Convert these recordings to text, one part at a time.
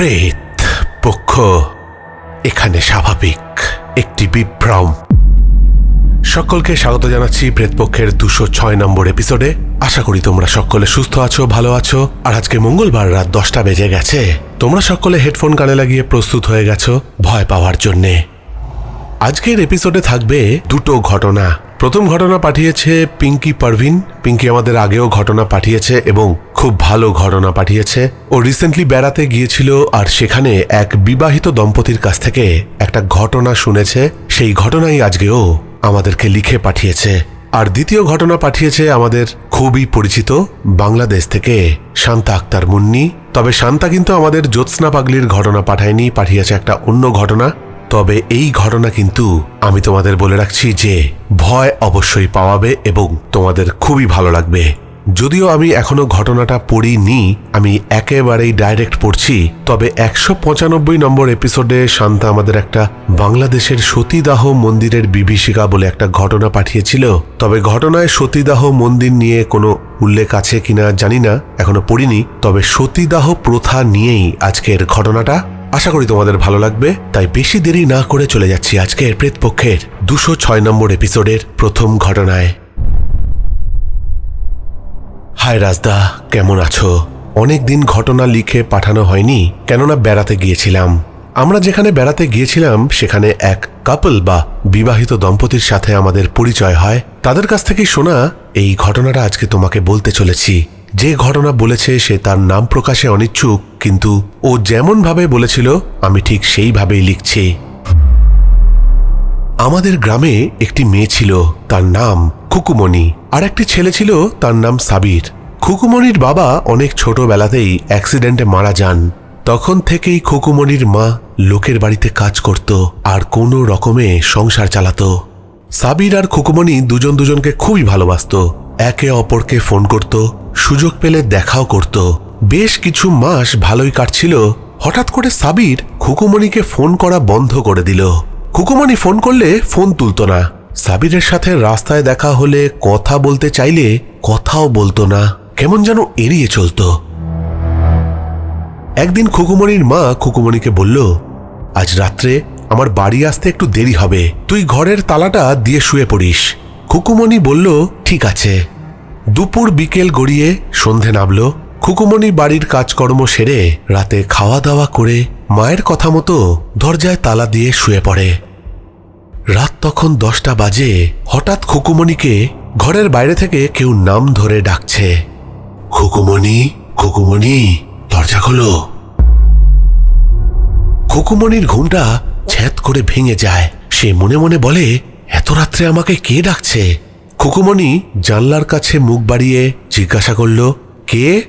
প্রেত পক্ষ এখানে স্বাভাবিক, একটি বিভ্রম। সকলকে স্বাগত জানাচ্ছি প্রেতপক্ষের দুশো ছয় নম্বর এপিসোডে আশা করি তোমরা সকলে সুস্থ আছো, ভালো আছো। আর আজকে মঙ্গলবার রাত দশটা বেজে গেছে। তোমরা সকলে হেডফোন কানে লাগিয়ে প্রস্তুত হয়ে গেছো ভয় পাওয়ার জন্যে। আজকের এপিসোডে থাকবে দুটো ঘটনা। প্রথম ঘটনা পাঠিয়েছে পিঙ্কি পারভিন। পিঙ্কি আমাদের আগেও ঘটনা পাঠিয়েছে এবং খুব ভালো ঘটনা পাঠিয়েছে। ও রিসেন্টলি বেড়াতে গিয়েছিল আর সেখানে এক বিবাহিত দম্পতির কাছ থেকে একটা ঘটনা শুনেছে। সেই ঘটনাই আজকেও আমাদেরকে লিখে পাঠিয়েছে। আর দ্বিতীয় ঘটনা পাঠিয়েছে আমাদের খুবই পরিচিত বাংলাদেশ থেকে শান্তা আক্তার মুন্নি। তবে শান্তা কিন্তু আমাদের জ্যোৎস্না পাগলির ঘটনা পাঠায়নি, পাঠিয়েছে একটা অন্য ঘটনা। তবে এই ঘটনা কিন্তু আমি তোমাদের বলে রাখছি যে ভয় অবশ্যই পাওয়াবে এবং তোমাদের খুবই ভালো লাগবে। যদিও আমি এখনও ঘটনাটা পড়িনি, আমি একেবারেই ডাইরেক্ট পড়ছি, তবে একশো পঁচানব্বই নম্বর এপিসোডে শান্তা আমাদের একটা বাংলাদেশের সতীদাহ মন্দিরের বিভীষিকা বলে একটা ঘটনা পাঠিয়েছিল। তবে ঘটনায় সতীদাহ মন্দির নিয়ে কোনো উল্লেখ আছে কিনা জানি না, এখনও পড়িনি, তবে সতীদাহ প্রথা নিয়েই আজকের ঘটনাটা। আশা করি তোমাদের ভালো লাগবে, তাই বেশি দেরি না করে চলে যাচ্ছি আজকের প্রেতপক্ষের দুশো ছয় নম্বর এপিসোডের প্রথম ঘটনায়। হায় রাজদা, কেমন আছো? অনেক দিন ঘটনা লিখে পাঠানো হয়নি, কেননা বেড়াতে গিয়েছিলাম। আমরা যেখানে বেড়াতে গিয়েছিলাম, সেখানে এক কাপল বা বিবাহিত দম্পতির সাথে আমাদের পরিচয় হয়। তাদের কাছ থেকে শোনা, এই ঘটনাটা আজকে তোমাকে বলতে চলেছি। যে ঘটনা বলেছে সে তার নাম প্রকাশে অনিচ্ছুক, কিন্তু ও যেমনভাবে বলেছিল, আমি ঠিক সেইভাবেই লিখছি। আমাদের গ্রামে একটি মেয়ে ছিল, তার নাম খুকুমণি। আর একটি ছেলে ছিল, তার নাম সাবির। খুকুমণির বাবা অনেক ছোটবেলাতেই অ্যাক্সিডেন্টে মারা যান। তখন থেকেই খুকুমণির মা লোকের বাড়িতে কাজ করত আর কোনো রকমে সংসার চালাতো। সাবির আর খুকুমণি দুজন দুজনকে খুবই ভালোবাসত। একে অপরকে ফোন করত, সুযোগ পেলে দেখাও করত। বেশ কিছু মাস ভালোই কাটছিল, হঠাৎ করে সাবির খুকুমণিকে ফোন করা বন্ধ করে দিল। খুকুমণি ফোন করলে ফোন তুলতো না। সাবিরের সাথে রাস্তায় দেখা হলে কথা বলতে চাইলে কথাও বলতো না। কেমন যেন এড়িয়ে চলতো। একদিন খুকুমণির মা খুকুমণিকে বলল, আজ রাত্রে আমার বাড়ি আসতে একটু দেরি হবে। তুই ঘরের তালাটা দিয়ে শুয়ে পড়িস। খুকুমণি বলল, ঠিক আছে। দুপুর বিকেল গড়িয়ে সন্ধে নামলো। খুকুমণি বাড়ির কাজকর্ম সেরে রাতে খাওয়া দাওয়া করে মায়ের কথা মতো দরজায় তালা দিয়ে শুয়ে পড়ে। রাত তখন দশটা বাজে, হঠাৎ খুকুমণিকে ঘরের বাইরে থেকে কেউ নাম ধরে ডাকছে। খুকুমণি খুকুমণি, দরজা খোলো। খুকুমণির ঘুমটা ছ্যাঁত করে ভেঙে যায়। সে মনে মনে বলে, এত রাত্রে আমাকে কে ডাকছে? খুকুমণি জানলার কাছে মুখ বাড়িয়ে জিজ্ঞাসা করল, কে?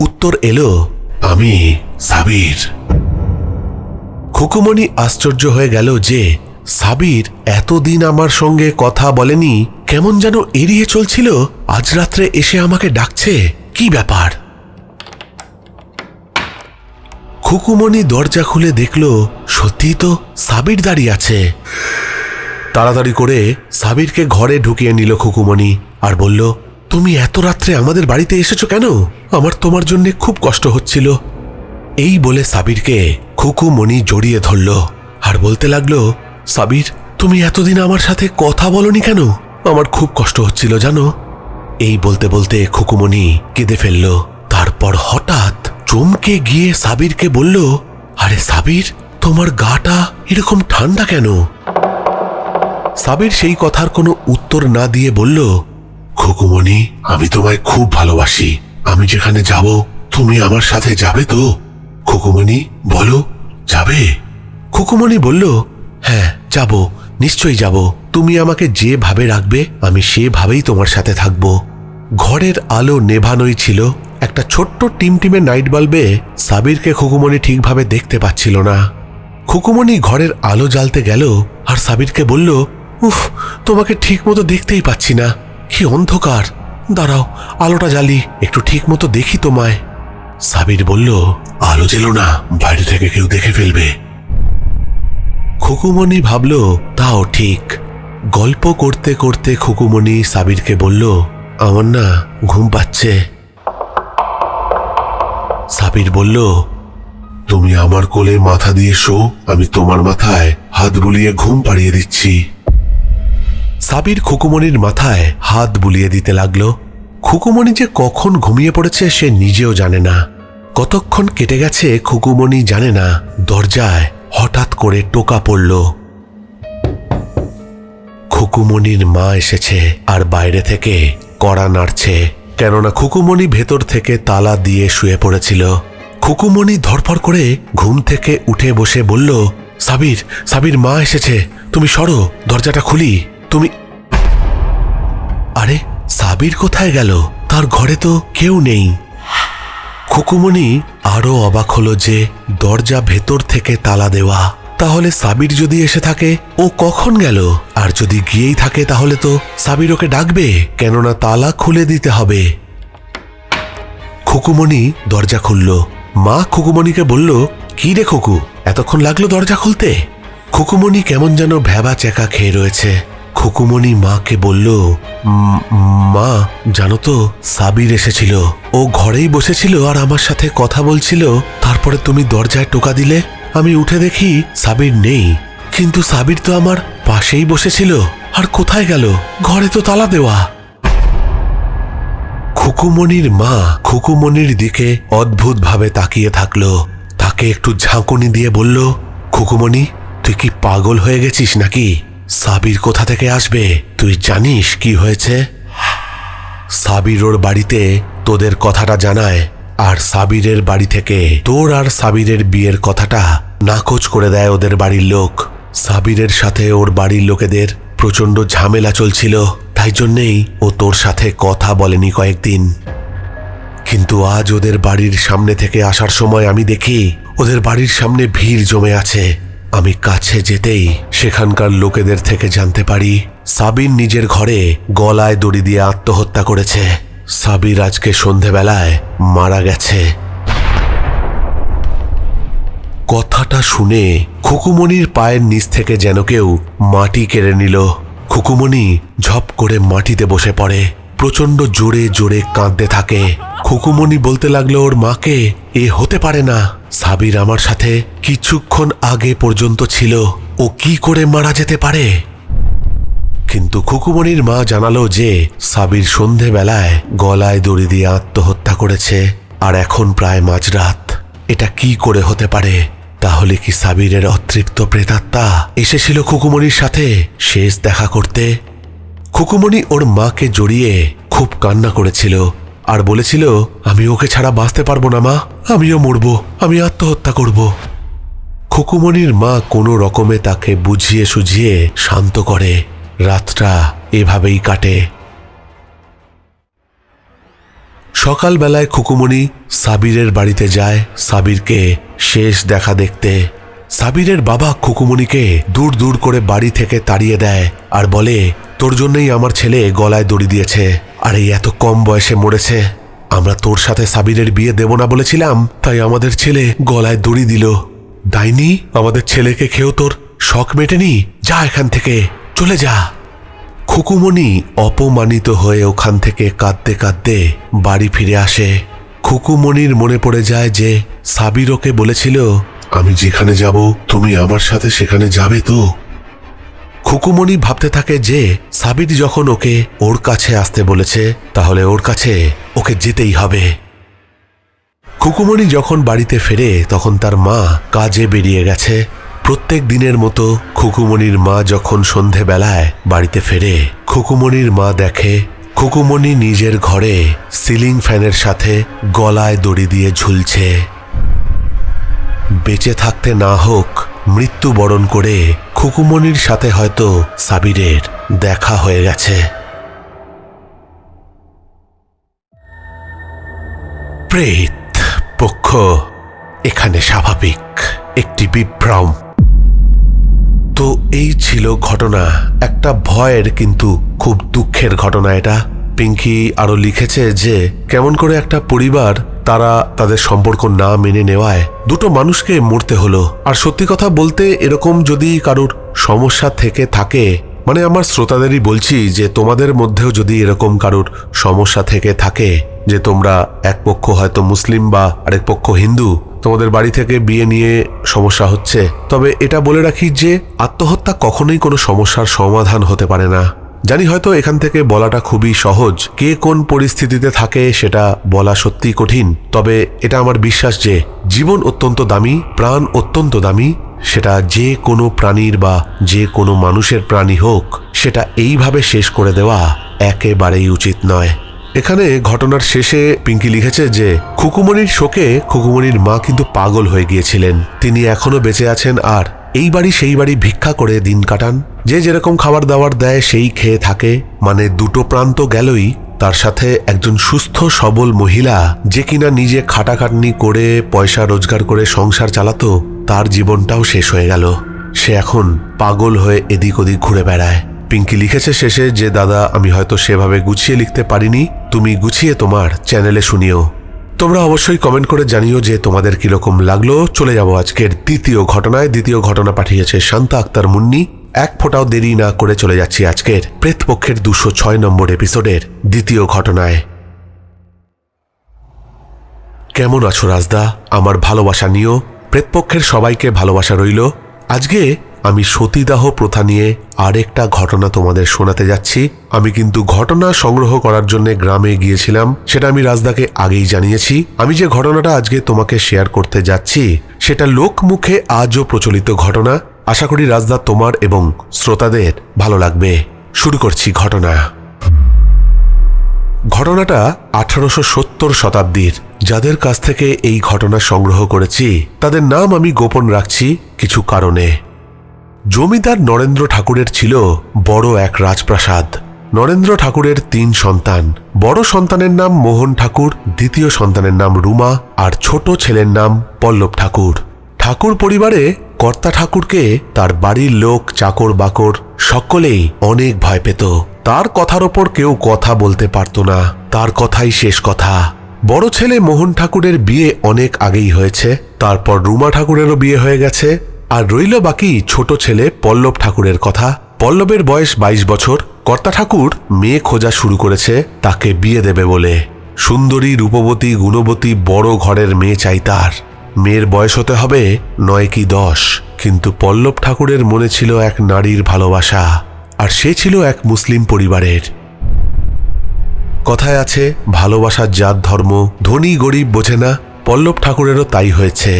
উত্তর এলো, আমি সাবির। খুকুমণি আশ্চর্য হয়ে গেল যে, সাবির এতদিন আমার সঙ্গে কথা বলেনি, কেমন যেন এড়িয়ে চলছিল, আজ রাত্রে এসে আমাকে ডাকছে, কি ব্যাপার? খুকুমণি দরজা খুলে দেখল, সত্যি তো সাবির দাঁড়িয়ে আছে। তাড়াতাড়ি করে সাবিরকে ঘরে ঢুকিয়ে নিল খুকুমণি আর বলল তুমি এত রাত্রে আমাদের বাড়িতে এসেছ কেন? আমার তোমার জন্য খুব কষ্ট হচ্ছিল। এই বলে সাবিরকে খুকুমণি জড়িয়ে ধরল আর বলতে লাগল, সাবির, তুমি এতদিন আমার সাথে কথা বলনি কেন? আমার খুব কষ্ট হচ্ছিল, জানো? এই বলতে বলতে খুকুমণি কেঁদে ফেলল। তারপর হঠাৎ চমকে গিয়ে সাবিরকে বলল, আরে সাবির, তোমার গাটা এরকম ঠান্ডা কেন? সাবির সেই কথার কোনো উত্তর না দিয়ে বলল খুকুমণি, আমি তোমায় খুব ভালোবাসি। আমি যেখানে যাব, তুমি আমার সাথে যাবে তো? খুকুমণি, বলো, যাবে? খুকুমণি বলল হ্যাঁ যাব, নিশ্চয়ই যাব। তুমি আমাকে যেভাবে রাখবে, আমি সেভাবেই তোমার সাথে থাকব। ঘরের আলো নেভানোই ছিল। একটা ছোট্ট টিমটিমে নাইট বাল্বে সাবিরকে খুকুমণি ঠিকভাবে দেখতে পাচ্ছিল না। খুকুমণি ঘরের আলো জ্বালতে গেল আর সাবিরকে বলল, উফ, তোমাকে ঠিক মতো দেখতেই পাচ্ছি না। কি অন্ধকার? দাঁড়াও, আলোটা জ্বালি, একটু ঠিক মতো দেখি তোমায়। সাবির বলল, আলো জেলো না, বাইরে থেকে কেউ দেখে ফেলবে। খুকুমণি ভাবল, তাও ঠিক। গল্প করতে করতে খুকুমণি সাবিরকে বলল, আমার না ঘুম পাচ্ছে। সাবির বলল, তুমি আমার কোলে মাথা দিয়ে শো, আমি তোমার মাথায় হাত বুলিয়ে ঘুম পাড়িয়ে দিচ্ছি। সাবির খুকুমনির মাথায় হাত বুলিয়ে দিতে লাগল। খুকুমনি যে কখন ঘুমিয়ে পড়েছে সে নিজেও জানে না। কতক্ষণ কেটে গেছে খুকুমনি জানে না। দরজায় হঠাৎ করে টোকা পড়ল। খুকুমনির মা এসেছে আর বাইরে থেকে কড়া নাড়ছে। কেননা খুকুমনি ভেতর থেকে তালা দিয়ে শুয়ে পড়েছিল। খুকুমনি ধরফর করে ঘুম থেকে উঠে বসে বলল, সাবির সাবির মা এসেছে। তুমি সরো, দরজাটা খুলি। তুমি আরে, সাবির কোথায় গেল? তার ঘরে তো কেউ নেই। খুকুমনি আরও অবাক হলো যে, দরজা ভেতর থেকে তালা দেওয়া। তাহলে সাবির যদি এসে থাকে, ও কখন গেল? আর যদি গিয়েই থাকে, তাহলে তো সাবির ওকে ডাকবে। কেননা তালা খুলে দিতে হবে। খুকুমনি দরজা খুলল। মা খুকুমনিকে বলল, কি রে খুকু? এতক্ষণ লাগল দরজা খুলতে? খুকুমনি কেমন যেন ভ্যাবা চেকা খেয়ে রয়েছে। খুকুমনি মাকে বলল মা, জানো তো, সাবির এসেছিল। ও ঘরেই বসেছিল আর আমার সাথে কথা বলছিল। তারপরে তুমি দরজায় টোকা দিলে, আমি উঠে দেখি সাবির নেই। কিন্তু সাবির তো আমার পাশেই বসেছিল। আর কোথায় গেল? ঘরে তো তালা দেওয়া। খুকুমনির মা খুকুমনির দিকে অদ্ভুতভাবে তাকিয়ে থাকল। তাকে একটু ঝাঁকুনি দিয়ে বলল খুকুমনি তুই কি পাগল হয়ে গেছিস নাকি? সাবির কোথা থেকে আসবে? তুই জানিস কি হয়েছে? সাবির ওর বাড়িতে তোদের কথাটা জানায়, আর সাবিরের বাড়ি থেকে তোর আর সাবিরের বিয়ের কথাটা নাকচ করে দেয় ওদের বাড়ির লোক। সাবিরের সাথে ওর বাড়ির লোকেদের প্রচণ্ড ঝামেলা চলছিল, তাই জন্যেই ও তোর সাথে কথা বলেনি কয়েকদিন। কিন্তু আজ ওদের বাড়ির সামনে থেকে আসার সময় আমি দেখি ওদের বাড়ির সামনে ভিড় জমে আছে। আমি কাছে যেতেই সেখানকার লোকেদের থেকে জানতে পারি সাবির নিজের ঘরে গলায় দড়ি দিয়ে আত্মহত্যা করেছে। সাবির আজকে সন্ধেবেলায় মারা গেছে। কথাটা শুনে খুকুমনির পায়ের নিচ থেকে যেন কেউ মাটি কেড়ে নিল। খুকুমনি ঝপ করে মাটিতে বসে পড়ে প্রচণ্ড জোরে জোরে কাঁদতে থাকে। খুকুমনি বলতে লাগল, ওর মাকে এ হতে পারে না। সাবির আমার সাথে কিছুক্ষণ আগে পর্যন্ত ছিল। ও কি করে মারা যেতে পারে? কিন্তু খুকুমণির মা জানালো যে, সাবির সন্ধেবেলায় গলায় দড়ি দিয়ে আত্মহত্যা করেছে, আর এখন প্রায় মাঝরাত। এটা কি করে হতে পারে? তাহলে কি সাবিরের অতৃপ্ত প্রেতাত্মা এসেছিল খুকুমণির সাথে শেষ দেখা করতে? খুকুমণি ওর মাকে জড়িয়ে খুব কান্না করেছিল। আর বলেছিল, আমি ওকে ছাড়া বাঁচতে পারব না, মা। আমিও মরবো। আমি আত্মহত্যা করব। খুকুমনির মা কোনো রকমে তাকে বুঝিয়ে সুঝিয়ে শান্ত করে। রাতটা এভাবেই কাটে। সকালবেলায় খুকুমনি সাবিরের বাড়িতে যায়। সাবিরকে শেষ দেখা দেখতে। সাবিরের বাবা খুকুমনিকে দূর দূর করে বাড়ি থেকে তাড়িয়ে দেয় আর বলে, তোর জন্যই আমার ছেলে গলায় দড়ি দিয়েছে। আর এই এত কম বয়সে মরেছে। আমরা তোর সাথে সাবিরের বিয়ে দেব না বলেছিলাম, তাই আমাদের ছেলে গলায় দড়ি দিল। ডাইনি, আমাদের ছেলেকে খেয়েও তোর শখ মেটেনি? যা এখান থেকে, চলে যা। খুকুমনি অপমানিত হয়ে ওখান থেকে কাঁদতে কাঁদতে বাড়ি ফিরে আসে। খুকুমনির মনে পড়ে যায় যে সাবির ওকে বলেছিল আমি যেখানে যাব, তুমি আমার সাথে সেখানে যাবে তো? খুকুমণি ভাবতে থাকে যে সাবির যখন ওকে ওর কাছে আসতে বলেছে, তাহলে ওর কাছে ওকে যেতেই হবে। খুকুমণি যখন বাড়িতে ফেরে, তখন তার মা কাজে বেরিয়ে গেছে। প্রত্যেক দিনের মতো খুকুমণির মা যখন সন্ধেবেলায় বাড়িতে ফেরে, খুকুমণির মা দেখে, খুকুমণি নিজের ঘরে সিলিং ফ্যানের সাথে গলায় দড়ি দিয়ে ঝুলছে। বেঁচে থাকতে না হোক, মৃত্যুবরণ করে খুকুমনির সাথে হয়তো সাবিরের দেখা হয়ে গেছে। প্রেত পক্ষ, এখানে স্বাভাবিক একটি বিভ্রম। তো এই ছিল ঘটনা, একটা ভয়ের কিন্তু খুব দুঃখের ঘটনা এটা। পিঙ্কি আরও লিখেছে যে, কেমন করে একটা পরিবার তারা তাদের সম্পর্ক না মেনে নেওয়ায় দুটো মানুষকে মরতে হলো। আর সত্যি কথা বলতে, এরকম যদি কারোর সমস্যা থেকে থাকে মানে আমার শ্রোতাদেরই বলছি যে তোমাদের মধ্যেও যদি এরকম কারোর সমস্যা থেকে থাকে, যে তোমরা এক পক্ষ হয়তো মুসলিম বা আরেক পক্ষ হিন্দু, তোমাদের বাড়ি থেকে বিয়ে নিয়ে সমস্যা হচ্ছে, তবে এটা বলে রাখি যে আত্মহত্যা কখনোই কোনো সমস্যার সমাধান হতে পারে না। জানি হয়তো এখান থেকে বলাটা খুবই সহজ। কে কোন পরিস্থিতিতে থাকে সেটা বলা সত্যি কঠিন। তবে এটা আমার বিশ্বাস যে জীবন অত্যন্ত দামি, প্রাণ অত্যন্ত দামি, সেটা যে কোনো প্রাণীর বা যে কোনো মানুষের প্রাণী হোক, সেটা এইভাবে শেষ করে দেওয়া একেবারেই উচিত নয়। এখানে ঘটনার শেষে পিঙ্কি লিখেছে যে, খুকুমণির শোকে খুকুমণির মা কিন্তু পাগল হয়ে গিয়েছিলেন। তিনি এখনও বেঁচে আছেন আর এই বাড়ি সেই বাড়ি ভিক্ষা করে দিন কাটান। যে যেরকম খাবার দাবার দেয় সেই খেয়ে থাকে। মানে দুটো প্রান্ত গেলই, তার সাথে একজন সুস্থ, সবল মহিলা, যে কিনা নিজে খাটাখাটনি করে, পয়সা রোজগার করে সংসার চালাতো, তার জীবনটাও শেষ হয়ে গেল। সে এখন পাগল হয়ে এদিক ওদিক ঘুরে বেড়ায়। পিঙ্কি লিখেছে শেষে যে, দাদা, আমি হয়তো সেভাবে গুছিয়ে লিখতে পারিনি। তুমি গুছিয়ে তোমার চ্যানেলে শুনিও। তোমরা অবশ্যই কমেন্ট করে জানিও যে, তোমাদের কীরকম লাগল। চলে যাব আজকের দ্বিতীয় ঘটনায়। দ্বিতীয় ঘটনা পাঠিয়েছে শান্তা আক্তার মুন্নি। এক ফোঁটাও দেরি না করে চলে যাচ্ছি আজকের প্রেতপক্ষের দুশো ছয় নম্বর এপিসোডের দ্বিতীয় ঘটনায়। কেমন আছো রাজদা? আমার ভালোবাসা নিয়েও প্রেতপক্ষের সবাইকে ভালোবাসা রইল। আজকে আমি সতীদাহ প্রথা নিয়ে আরেকটা ঘটনা তোমাদের শোনাতে যাচ্ছি। আমি কিন্তু ঘটনা সংগ্রহ করার জন্য গ্রামে গিয়েছিলাম, সেটা আমি রাজদাকে আগেই জানিয়েছি। আমি যে ঘটনাটা আজকে তোমাকে শেয়ার করতে যাচ্ছি, সেটা লোক মুখে আজও প্রচলিত ঘটনা। আশা করি রাজদা তোমার এবং শ্রোতাদের ভালো লাগবে। শুরু করছি ঘটনা। ঘটনাটা আঠারোশো সত্তর শতাব্দীর। যাদের কাছ থেকে এই ঘটনা সংগ্রহ করেছি, তাদের নাম আমি গোপন রাখছি কিছু কারণে। জমিদার নরেন্দ্র ঠাকুরের ছিল বড় এক রাজপ্রাসাদ। নরেন্দ্র ঠাকুরের তিন সন্তান। বড় সন্তানের নাম মোহন ঠাকুর, দ্বিতীয় সন্তানের নাম রুমা, আর ছোট ছেলের নাম পল্লব ঠাকুর। ঠাকুর পরিবারে কর্তা ঠাকুরকে তার বাড়ির লোক, চাকর বাকর সকলেই অনেক ভয় পেত। তার কথার ওপর কেউ কথা বলতে পারত না। তার কথাই শেষ কথা। বড় ছেলে মোহন ঠাকুরের বিয়ে অনেক আগেই হয়েছে। তারপর রুমা ঠাকুরেরও বিয়ে হয়ে গেছে। আর রইল বাকি ছোট ছেলে পল্লব ঠাকুরের কথা। পল্লবের বয়স ২২ বছর। কর্তা ঠাকুর মেয়ে খোঁজা শুরু করেছে তাকে বিয়ে দেবে বলে। সুন্দরী, রূপবতী, গুণবতী বড় ঘরের মেয়ে চাই তার। মেয়ের বয়স হতে হবে নয় কি দশ। কিন্তু পল্লব ঠাকুরের মনে ছিল এক নারীর ভালোবাসা, আর সে ছিল এক মুসলিম পরিবারের। কথায় আছে, ভালোবাসার জাত ধর্ম, ধনী গরিব বোঝে না, পল্লব ঠাকুরেরও তাই হয়েছে।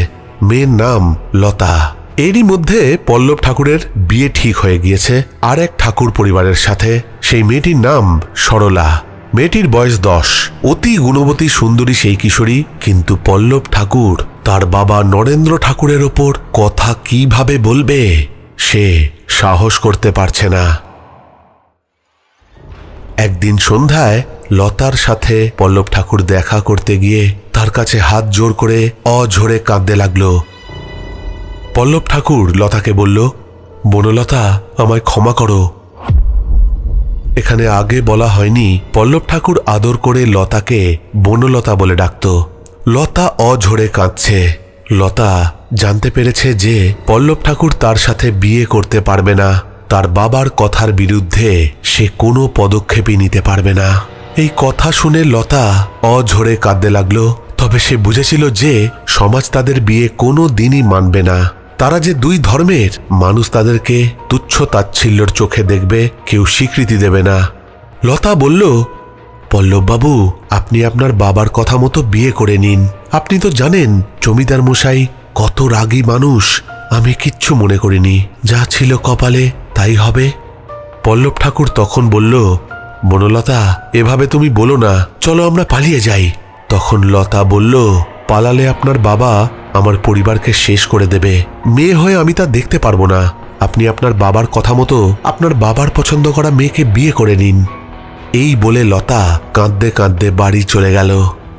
মেয়ের নাম লতা। এরই মধ্যে পল্লব ঠাকুরের বিয়ে ঠিক হয়ে গিয়েছে, আর এক ঠাকুর পরিবারের সাথে, সেই মেয়েটির নাম সরলা। মেয়েটির বয়স দশ। অতি গুণবতী সুন্দরী সেই কিশোরী, কিন্তু পল্লব ঠাকুর তার বাবা নরেন্দ্র ঠাকুরের ওপর কথা কীভাবে বলবে, সে সাহস করতে পারছে না। একদিন সন্ধ্যায় লতার সাথে পল্লব ঠাকুর দেখা করতে গিয়ে তার কাছে হাত জোর করে অঝরে কাঁদতে লাগল। পল্লব ঠাকুর লতাকে বলল, বনলতা, আমায় ক্ষমা করো। এখানে আগে বলা হয়নি, পল্লব ঠাকুর আদর করে লতাকে বনলতা বলে ডাকত। লতা অঝরে কাঁদছে। লতা জানতে পেরেছে যে পল্লব ঠাকুর তার সাথে বিয়ে করতে পারবে না। তার বাবার কথার বিরুদ্ধে সে কোনো পদক্ষেপই নিতে পারবে না। এই কথা শুনে লতা অঝরে কাঁদতে লাগল। তবে সে বুঝেছিল যে সমাজ তাদের বিয়ে কোনো দিনই মানবে না। তারা যে দুই ধর্মের মানুষ তাদেরকে তুচ্ছ তাচ্ছিল্যর চোখে দেখবে, কেউ স্বীকৃতি দেবে না। লতা বলল পল্লববাবু, আপনি আপনার বাবার কথা মতো বিয়ে করে নিন। আপনি তো জানেন, জমিদার মশাই কত রাগী মানুষ। আমি কিচ্ছু মনে করিনি। যা ছিল কপালে, তাই হবে। পল্লব ঠাকুর তখন বলল বনলতা এভাবে তুমি বলো না। চলো আমরা পালিয়ে যাই। তখন লতা বলল, পালালে আপনার বাবা আমার পরিবারকে শেষ করে দেবে। মেয়ে হয়ে আমি তা দেখতে পারব না। আপনি আপনার বাবার কথা মতো আপনার বাবার পছন্দ করা মেয়েকে বিয়ে করে নিন। এই বলে লতা কাঁদতে কাঁদতে বাড়ি চলে গেল।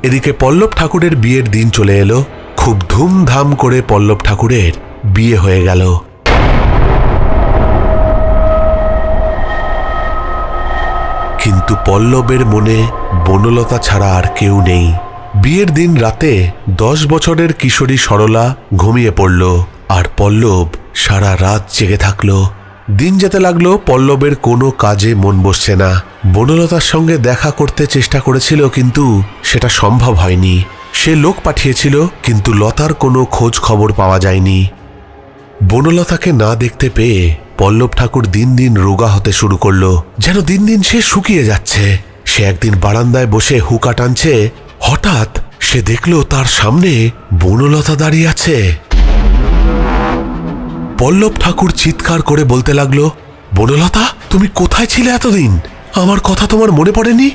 এদিকে পল্লব ঠাকুরের বিয়ের দিন চলে এলো। খুব ধুমধাম করে পল্লব ঠাকুরের বিয়ে হয়ে গেল। কিন্তু পল্লবের মনে বনলতা ছাড়া আর কেউ নেই। বিয়ের দিন রাতে দশ বছরের কিশোরী সরলা ঘুমিয়ে পড়ল আর পল্লব সারা রাত জেগে থাকল। দিন যেতে লাগল, পল্লবের কোনো কাজে মন বসছে না। বনলতার সঙ্গে দেখা করতে চেষ্টা করেছিল, কিন্তু সেটা সম্ভব হয়নি। সে লোক পাঠিয়েছিল, কিন্তু লতার কোনো খোঁজ খবর পাওয়া যায়নি। বনলতাকে না দেখতে পেয়ে পল্লব ঠাকুর দিন দিন রোগা হতে শুরু করল। যেন দিন দিন সে শুকিয়ে যাচ্ছে। সে একদিন বারান্দায় বসে হুকা টানছে, হঠাৎ সে দেখল তার সামনে বনলতা দাঁড়িয়ে আছে। পল্লব ঠাকুর চিৎকার করে বলতে লাগল, বনলতা, তুমি কোথায় ছিলে এতদিন? আমার কথা তোমার মনে পড়েনি?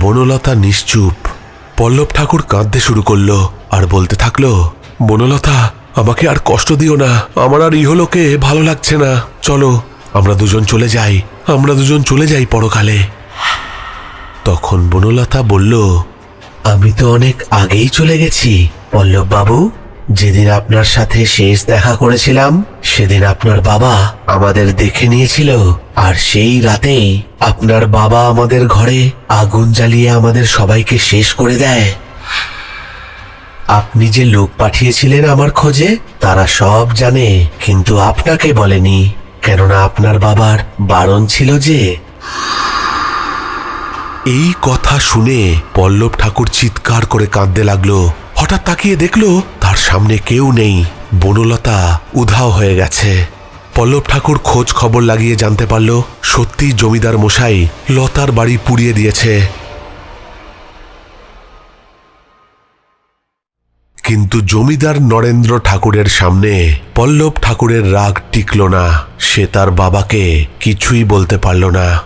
বনলতা নিশ্চুপ। পল্লব ঠাকুর কাঁদতে শুরু করল আর বলতে থাকল, বনলতা, আমাকে আর কষ্ট দিও না। আমার আর ইহলোকে ভালো লাগছে না। চলো, আমরা দুজন চলে যাই। আমরা দুজন চলে যাই পরকালে। তখন বনলতা বলল, আমি তো অনেক আগেই চলে গেছি, পল্লব বাবু। যেদিন আপনার সাথে শেষ দেখা করেছিলাম সেদিন আপনার বাবা আমাদের দেখে নিয়েছিল, আর সেই রাতেই আপনার বাবা আমাদের ঘরে আগুন জ্বালিয়ে আমাদের সবাইকে শেষ করে দেয়। আপনি যে লোক পাঠিয়েছিলেন আমার খোঁজে, তারা সব জানে, কিন্তু আপনাকে বলেনি, কেননা আপনার বাবার বারণ ছিল যে এই কথা শুনে পল্লব ঠাকুর চিৎকার করে কাঁদতে লাগল। হঠাৎ তাকিয়ে দেখল, তার সামনে কেউ নেই। বনলতা উধাও হয়ে গেছে। পল্লব ঠাকুর খোঁজ খবর লাগিয়ে জানতে পারল, সত্যি জমিদার মশাই লতার বাড়ি পুড়িয়ে দিয়েছে। কিন্তু জমিদার নরেন্দ্র ঠাকুরের সামনে পল্লব ঠাকুরের রাগ টিকল না। সে তার বাবাকে কিছুই বলতে পারল না।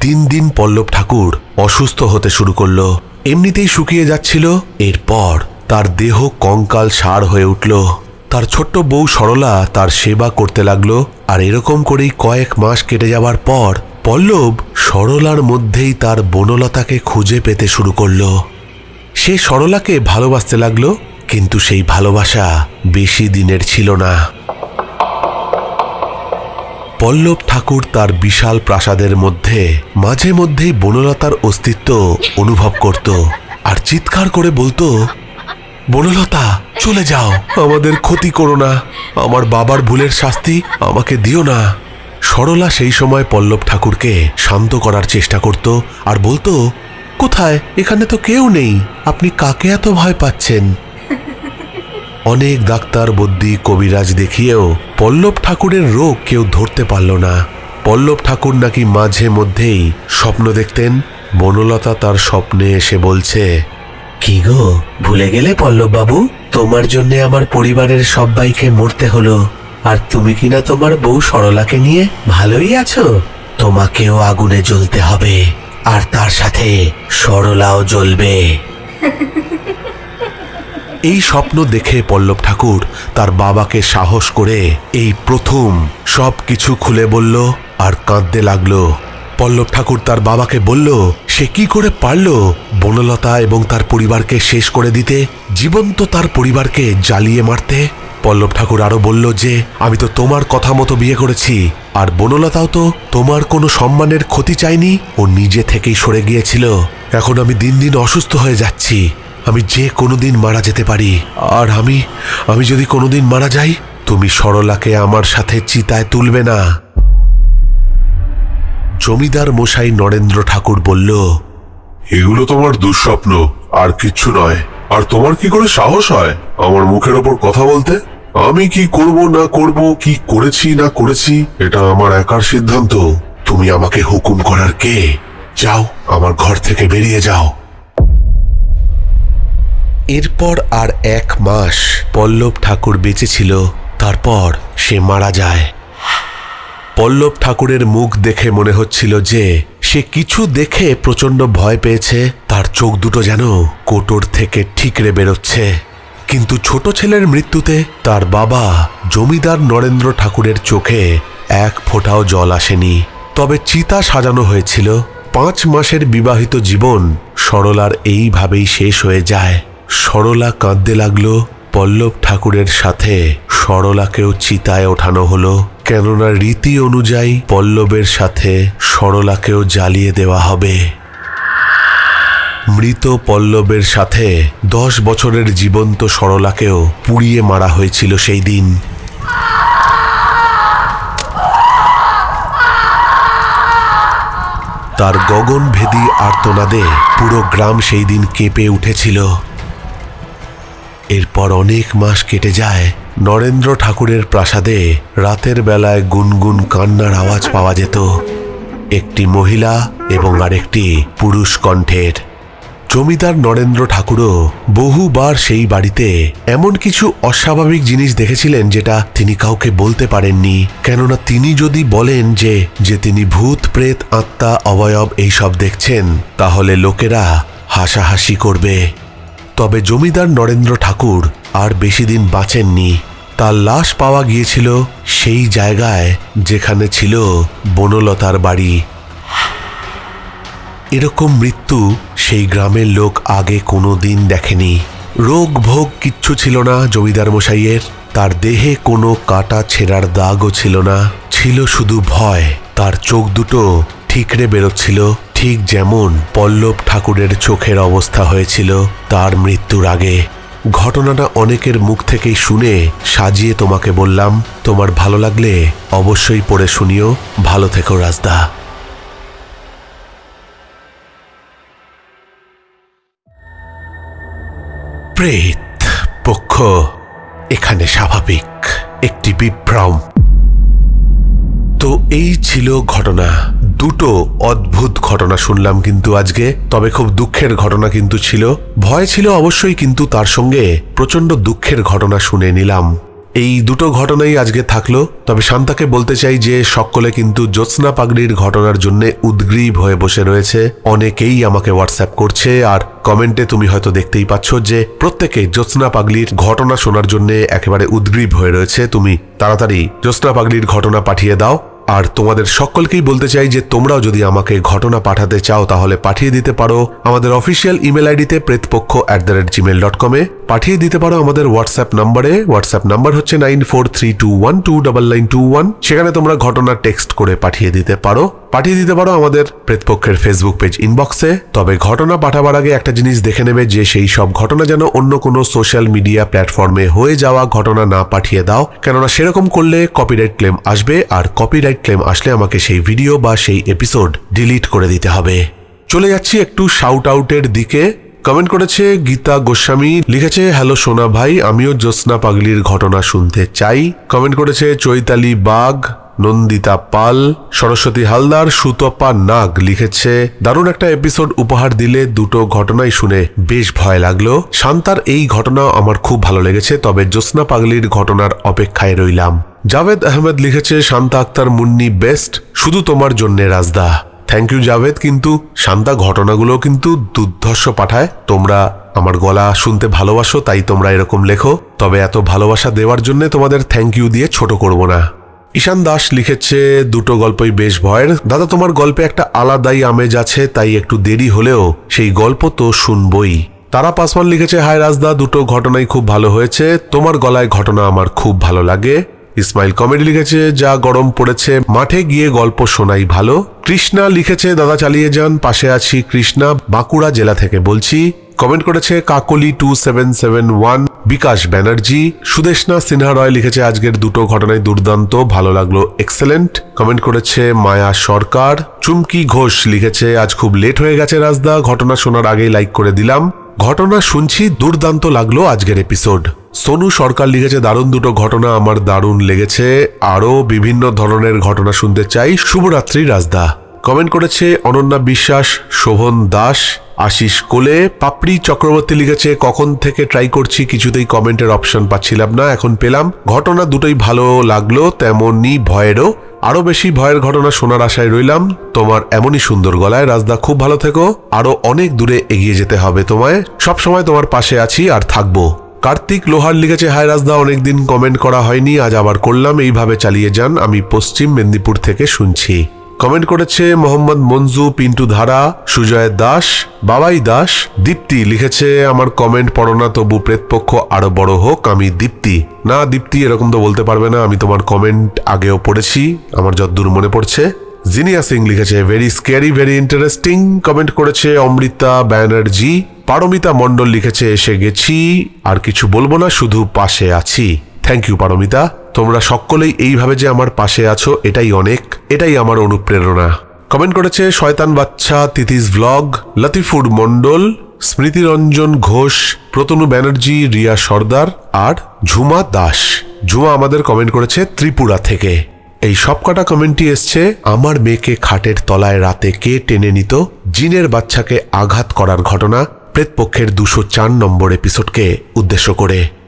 দিন দিন পল্লব ঠাকুর অসুস্থ হতে শুরু করল। এমনিতেই শুকিয়ে যাচ্ছিল, এরপর তার দেহ কঙ্কাল সার হয়ে উঠল। তার ছোট্ট বউ সরলা তার সেবা করতে লাগল, আর এরকম করেই কয়েক মাস কেটে যাবার পর পল্লব সরলার মধ্যেই তার বনলতাকে খুঁজে পেতে শুরু করল। সে সরলাকে ভালোবাসতে লাগল, কিন্তু সেই ভালোবাসা বেশি দিনের ছিল না। পল্লব ঠাকুর তার বিশাল প্রাসাদের মধ্যে মাঝে মধ্যেই বনলতার অস্তিত্ব অনুভব করত, আর চিৎকার করে বলতো বনলতা, চলে যাও। আমাদের ক্ষতি করো না। আমার বাবার ভুলের শাস্তি আমাকে দিও না। সরলা সেই সময় পল্লব ঠাকুরকে শান্ত করার চেষ্টা করত আর বলতো, কোথায়? এখানে তো কেউ নেই। আপনি কাকে এত ভয় পাচ্ছেন? অনেক ডাক্তার বদ্যি কবিরাজ দেখিয়েও পল্লব ঠাকুরের রোগ কেউ ধরতে পারল না। পল্লব ঠাকুর নাকি মাঝে মধ্যেই স্বপ্ন দেখতেন, বনলতা তার স্বপ্নে এসে বলছে কি গো? ভুলে গেলে পল্লব বাবু তোমার জন্য আমার পরিবারের সবাইকে মরতে হলো। আর তুমি কিনা তোমার বউ সরলাকে নিয়ে ভালোই আছো? তোমাকেও আগুনে জ্বলতে হবে। আর তার সাথে সরলাও জ্বলবে। এই স্বপ্ন দেখে পল্লব ঠাকুর তার বাবাকে সাহস করে এই প্রথম সব কিছু খুলে বলল আর কাঁদতে লাগল। পল্লব ঠাকুর তার বাবাকে বলল, সে কি করে পারল বনলতা এবং তার পরিবারকে শেষ করে দিতে, জীবন্ত তার পরিবারকে জ্বালিয়ে মারতে? পল্লব ঠাকুর আরও বলল যে, আমি তো তোমার কথা মতো বিয়ে করেছি, আর বনলতাও তো তোমার কোনো সম্মানের ক্ষতি চাইনি ও নিজে থেকেই সরে গিয়েছিল। এখন আমি দিন দিন অসুস্থ হয়ে যাচ্ছি, আমি যে কোনোদিন মারা যেতে পারি, আর আমি আমি যদি কোনোদিন মারা যাই, তুমি সরলাকে আমার সাথে চিতায় তুলবে না। জমিদার মশাই নরেন্দ্র ঠাকুর বলল এগুলো তোমার দুঃস্বপ্ন আর কিচ্ছু নয়। আর তোমার কি করে সাহস হয় আমার মুখের ওপর কথা বলতে? আমি কি করব না করব কি করেছি না করেছি এটা আমার একার সিদ্ধান্ত। তুমি আমাকে হুকুম করার কে? যাও আমার ঘর থেকে বেরিয়ে যাও। এরপর আর এক মাস পল্লব ঠাকুর বেঁচে ছিল তারপর সে মারা যায়। পল্লব ঠাকুরের মুখ দেখে মনে হচ্ছিল যে সে কিছু দেখে প্রচণ্ড ভয় পেয়েছে। তার চোখ দুটো যেন কোটর থেকে ঠিকরে বেরোচ্ছে। কিন্তু ছোট ছেলের মৃত্যুতে তার বাবা জমিদার নরেন্দ্র ঠাকুরের চোখে এক ফোঁটাও জল আসেনি। তবে চিতা সাজানো হয়েছিল। পাঁচ মাসের বিবাহিত জীবন সরলার এইভাবেই শেষ হয়ে যায়। সরলা কাঁদতে লাগল পল্লব ঠাকুরের সাথে সরলাকেও চিতায় ওঠানো হলো, কেননা রীতি অনুযায়ী পল্লবের সাথে সরলাকেও জ্বালিয়ে দেওয়া হবে। মৃত পল্লবের সাথে দশ বছরের জীবন্ত সরলাকেও পুড়িয়ে মারা হয়েছিল সেই দিন। তার গগনভেদী আর্তনাদে পুরো গ্রাম সেই দিন কেঁপে উঠেছিল। এরপর অনেক মাস কেটে যায় নরেন্দ্র ঠাকুরের প্রাসাদে রাতের বেলায় গুনগুন কান্নার আওয়াজ পাওয়া যেত। একটি মহিলা এবং আরেকটি পুরুষ কণ্ঠের। জমিদার নরেন্দ্র ঠাকুরও বহুবার সেই বাড়িতে এমন কিছু অস্বাভাবিক জিনিস দেখেছিলেন যেটা তিনি কাউকে বলতে পারেননি। কেননা তিনি যদি বলেন যে যে তিনি ভূত, প্রেত, আত্মা, অবয়ব এইসব দেখছেন, তাহলে লোকেরা হাসাহাসি করবে। তবে জমিদার নরেন্দ্র ঠাকুর আর বেশি দিন বাঁচেননি। তার লাশ পাওয়া গিয়েছিল সেই জায়গায় যেখানে ছিল বনলতার বাড়ি। এরকম মৃত্যু সেই গ্রামের লোক আগে কোনো দিন দেখেনি। রোগ ভোগ কিচ্ছু ছিল না জমিদার মশাইয়ের। তার দেহে কোনো কাটা ছেঁড়ার দাগও ছিল না। ছিল শুধু ভয়। তার চোখ দুটো ঠিকরে বেরোচ্ছিল। ঠিক যেমন পল্লব ঠাকুরের চোখের অবস্থা হয়েছিল, তার মৃত্যুর আগে। ঘটনাটা অনেকের মুখ থেকেই শুনে সাজিয়ে তোমাকে বললাম, তোমার ভালো লাগলে অবশ্যই পড়ে শুনিও। ভালো থেকো রাজদা। প্রেত, পক্ষ, এখানে স্বাভাবিক, একটি বিভ্রম। তো এই ছিল ঘটনা। দুটো অদ্ভুত ঘটনা শুনলাম কিন্তু আজকে। তবে খুব দুঃখের ঘটনা কিন্তু ছিল। ভয় ছিল অবশ্যই কিন্তু তার সঙ্গে প্রচণ্ড দুঃখের ঘটনা শুনে নিলাম। এই দুটো ঘটনাই আজকে থাকল। তবে শান্তাকে বলতে চাই যে, সকলে কিন্তু জ্যোৎস্না পাগড়ির ঘটনার জন্য উদ্গ্রীব হয়ে বসে রয়েছে। অনেকেই আমাকে হোয়াটসঅ্যাপ করছে আর কমেন্টে তুমি হয়তো দেখতেই পাচ্ছ যে, প্রত্যেকে জ্যোৎস্না পাগলির ঘটনা শোনার জন্য একেবারে উদ্গ্রীব হয়ে রয়েছে। তুমি তাড়াতাড়ি জ্যোৎস্না পাগলির ঘটনা পাঠিয়ে দাও। আর তোমাদের সকলকেই বলতে চাই যে তোমরাও যদি আমাকে ঘটনা পাঠাতে চাও, তাহলে পাঠিয়ে দিতে পারো আমাদের অফিসিয়াল ইমেল আইডিতে Pretpokkho at the rate Gmail dot কমে পাঠিয়ে দিতে পারো আমাদের হোয়াটসঅ্যাপ নাম্বারে হোয়াটসঅ্যাপ নাম্বার হচ্ছে nine four three two one two double nine two one সেখানে তোমরা ঘটনা টেক্সট করে পাঠিয়ে দিতে পারো। পাঠিয়ে দিতে পারো আমাদের প্রেতপক্ষের ফেসবুক পেজ ইনবক্সে তবে ঘটনা পাঠাবার আগে একটা জিনিস দেখে নেবে যে সেই সব ঘটনা যেন অন্য কোনো সোশ্যাল মিডিয়া প্ল্যাটফর্মে হয়ে যাওয়া ঘটনা না পাঠিয়ে দাও। কেননা সেরকম করলে কপিরাইট ক্লেম আসবে আর কপিরাইট ক্লেম আসলে আমাকে সেই ভিডিও বা সেই এপিসোড ডিলিট করে দিতে হবে। চলে যাচ্ছি একটু শাউট আউটের দিকে। কমেন্ট করেছে গীতা গোস্বামী, লিখেছে হ্যালো সোনা ভাই, আমিও জ্যোৎস্না পাগলির ঘটনা শুনতে চাই। কমেন্ট করেছে চৈতালি বাগ নন্দিতা পাল, সরস্বতী হালদার, সুতপা নাগ লিখেছে, দারুণ একটা এপিসোড উপহার দিলে দুটো ঘটনাই শুনে বেশ ভয় লাগল। শান্তার এই ঘটনা আমার খুব ভালো লেগেছে, তবে জ্যোৎস্না পাগলির ঘটনার অপেক্ষায় রইলাম। জাভেদ আহমেদ লিখেছে, শান্তা আক্তার মুন্নি বেস্ট শুধু তোমার জন্যে রাজদা। থ্যাংক ইউ জাভেদ, কিন্তু শান্তা ঘটনাগুলো কিন্তু দুর্ধর্ষ পাঠায়। তোমরা আমার গলা শুনতে ভালোবাসো, তাই তোমরা এরকম লেখো। তবে এত ভালোবাসা দেওয়ার জন্য তোমাদের থ্যাংক ইউ দিয়ে ছোট করব না। ঈশান দাস লিখেছে, দুটো গল্পই বেশ ভয়ের। দাদা, তোমার গল্পে একটা আলাদাই আমেজ আছে, তাই একটু দেরি হলেও সেই গল্প তো শুনবই। তারা পাসওয়ান লিখেছে হায় রাজদা, দুটো ঘটনাই খুব ভালো হয়েছে। তোমার গলায় ঘটনা আমার খুব ভালো লাগে। ইসমাইল কমেডি লিখেছে, যা গরম পড়েছে, মাঠে গিয়ে গল্প শোনাই ভালো। কৃষ্ণা লিখেছে, দাদা, চালিয়ে যান, পাশে আছি কৃষ্ণা, বাঁকুড়া জেলা থেকে বলছি। কমেন্ট করেছে, Kakoli two seven seven one Bikash Banerjee. Sudeshna Sinha Roy লিখেছে, আজকের দুটো ঘটনায় দুর্দান্ত, ভালো লাগল এক্সেলেন্ট কমেন্ট করেছে, মায়া সরকার। চুমকি ঘোষ লিখেছে, আজ খুব লেট হয়ে গেছে রাজদা, ঘটনা শোনার আগেই লাইক করে দিলাম। ঘটনা শুনছি, দুর্দান্ত লাগল আজকের এপিসোড সোনু সরকার লিখেছে, দারুণ দুটো ঘটনা আমার দারুণ লেগেছে, আরও বিভিন্ন ধরনের ঘটনা শুনতে চাই। শুভরাত্রি রাজদা। কমেন্ট করেছে, অনন্যা বিশ্বাস, শোভন দাস আশিস কোলে, পাপড়ি চক্রবর্তী লিখেছে, কখন থেকে ট্রাই করছি কিছুতেই কমেন্টের অপশন পাচ্ছিলাম না, এখন পেলাম। ঘটনা দুটোই ভালো লাগল, তেমনই ভয়েরও। আরও বেশি ভয়ের ঘটনা শোনার আশায় রইলাম। তোমার এমনই সুন্দর গলায়, রাজদা, খুব ভালো থেকো। আরও অনেক দূরে এগিয়ে যেতে হবে তোমায়। সব সময় তোমার পাশে আছি আর থাকব। কার্তিক লোহার লিখেছে, হায় রাজদা, অনেকদিন কমেন্ট করা হয়নি, আজ আবার করলাম, এইভাবে চালিয়ে যান, আমি পশ্চিম মেদিনীপুর থেকে শুনছি। কমেন্ট করেছে মোহাম্মদ মঞ্জু পিন্টু ধারা, সুজয় দাস, বাবাই দাস, দীপ্তি লিখেছে, আমার কমেন্ট পড়ো না, তবু প্রেতপক্ষ আরও বড় হোক, আমি দীপ্তি। না, দীপ্তি এরকম তো বলতে পারবে না, আমি তোমার কমেন্ট আগেও পড়েছি, আমার যতদূর মনে পড়ছে। জিনিয়া সিং লিখেছে very scary very interesting comment করেছে অমৃতা ব্যানার্জি। পারমিতা মণ্ডল লিখেছে, এসে গেছি, আর কিছু বলব না, শুধু পাশে আছি। থ্যাংক ইউ পারমিতা তোমরা সকলেই এইভাবে যে আমার পাশে আছো, এটাই অনেক, এটাই আমার অনুপ্রেরণা। কমেন্ট করেছে শয়তান বাচ্চা তিতিস ব্লগ লতিফুর মণ্ডল স্মৃতিরঞ্জন ঘোষ, প্রতনু ব্যানার্জি, রিয়া সর্দার, আর ঝুমা দাস। ঝুমা আমাদের কমেন্ট করেছে ত্রিপুরা থেকে। এই সবকটা কমেন্টই এসছে, আমার মেয়েকে খাটের তলায় রাতে কে টেনে নিত? জিনের বাচ্চাকে আঘাত করার ঘটনা, প্রেতপক্ষের দুশো চার নম্বর এপিসোডকে উদ্দেশ্য করে।